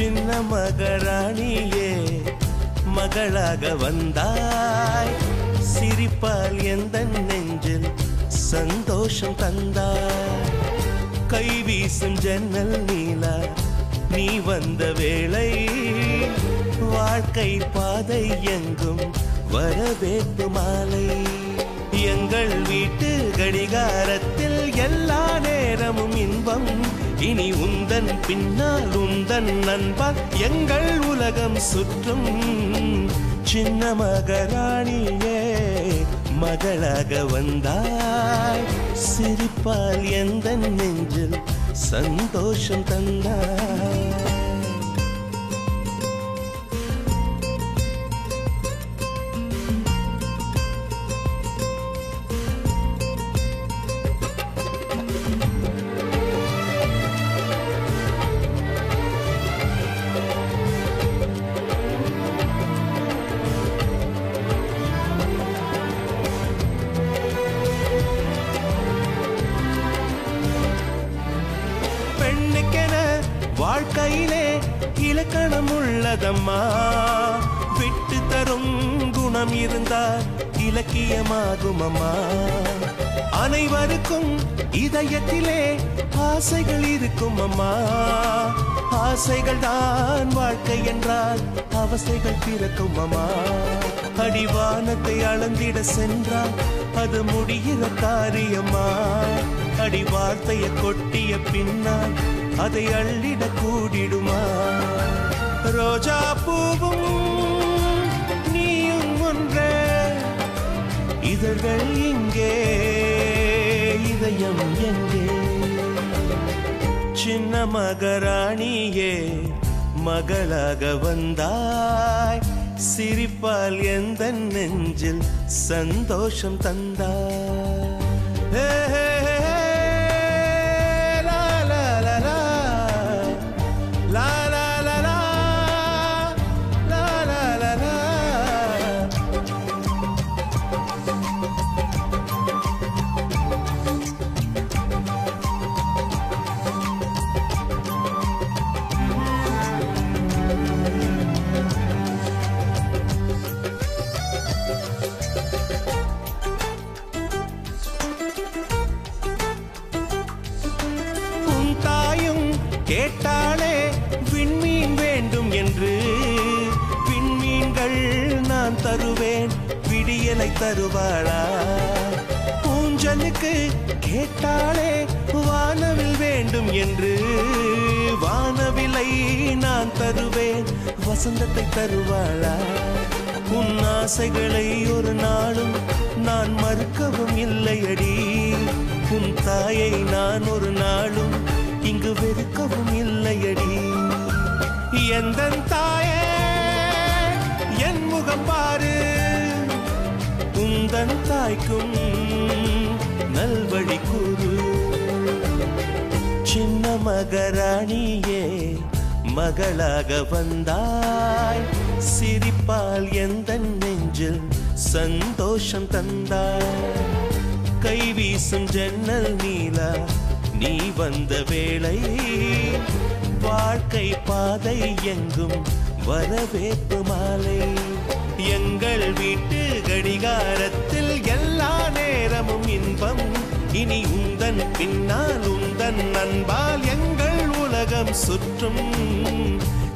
சின்ன மகராணியே மகளாக வந்தாய். சிரிப்பால் எந்த நெஞ்சில் சந்தோஷம் தந்தாய். கை வீசும் ஜன்னல் நீலா நீ வந்த வேளை. வாழ்க்கை பாதை எங்கும் வரவேற்பு மாலை. எங்கள் வீட்டு கடிகாரத்தில் எல்லா நேரமும் இன்பம் இனி உந்தன் பின்னால் உந்தன் நண்பா எங்கள் உலகம் சுற்றும் சின்ன மகராணியே மகளாக வந்தாய். சிரிப்பால் எந்த நெஞ்சில் சந்தோஷம் தந்தாய். இலக்கணம் உள்ளதம்மா விட்டு தரும் குணம் இருந்தால் இலக்கியமாகும் அம்மா அனைவருக்கும் இதயத்திலே ஆசைகள் இருக்கும் அம்மா ஆசைகள் தான் வாழ்க்கை என்றால் அவசைகள் பிறக்கும் அம்மா அடிவானத்தை அளந்திட சென்றால் அது முடிகிற காரியமா அடி வார்த்தையை கொட்டிய பின்னால் அதை அள்ளிட கூடிடுமா. ரோஜா பூவும் நீயும் ஒன்றே. இதழ்கள் இங்கே இதயம் எங்கே? சின்ன மகராணியே மகளாக வந்தாய். சிரிப்பால் எந்த நெஞ்சில் சந்தோஷம் தந்தாய்? கேட்டாலே விண்மீன் வேண்டும் என்று. விண்மீன்கள் நான் தருவேன் விடியலை தருவாளா? ஊஞ்சலுக்கு கேட்டாலே வானவில் வேண்டும் என்று. வானவிலை நான் தருவேன் வசந்தத்தை தருவாளா? உன் ஆசைகளை ஒரு நாளும் நான் மறுக்கவும் இல்லையடி. உன் தாயை நான் ஒரு நாளும் இங்கு வெறுக்கவும் இல்லையடி. எந்த தாயே என் முகம் பாரு. உந்தன் தாய்க்கும் நல்வழி கூறு. சின்ன மகராணியே மகளாக வந்தாய். சிரிப்பால் எந்த நெஞ்சில் சந்தோஷம் தந்தாய். கை வீசும் ஜன்னல் நீலா நீ வந்த வேளை வாழ்க்கை பாதை எங்கும் வரவேற்பு மாலை. எங்கள் வீட்டு கடிகாரத்தில் எல்லா நேரமும் இன்பம். இனி உந்தன் பின்னால் உந்தன் அன்பால் எங்கள் உலகம் சுற்றும்.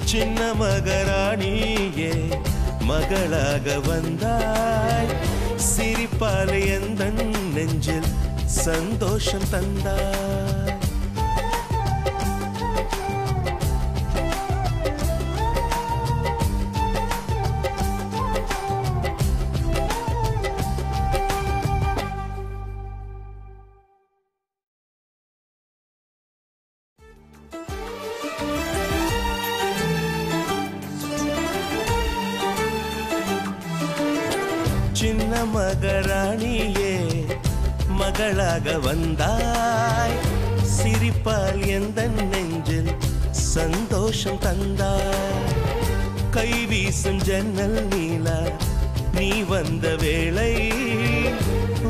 சின்ன மகராணியே மகளாக வந்தாய். சிரிப்பாலை எந்த நெஞ்சில் சந்தோஷம் தந்தாய் சின்ன மகராணியே மகளாக வந்தாய். சிரிப்பால் எந்த நெஞ்சில் சந்தோஷம் தந்தாய். கை வீசும் ஜன்னல் நீலா நீ வந்த வேளை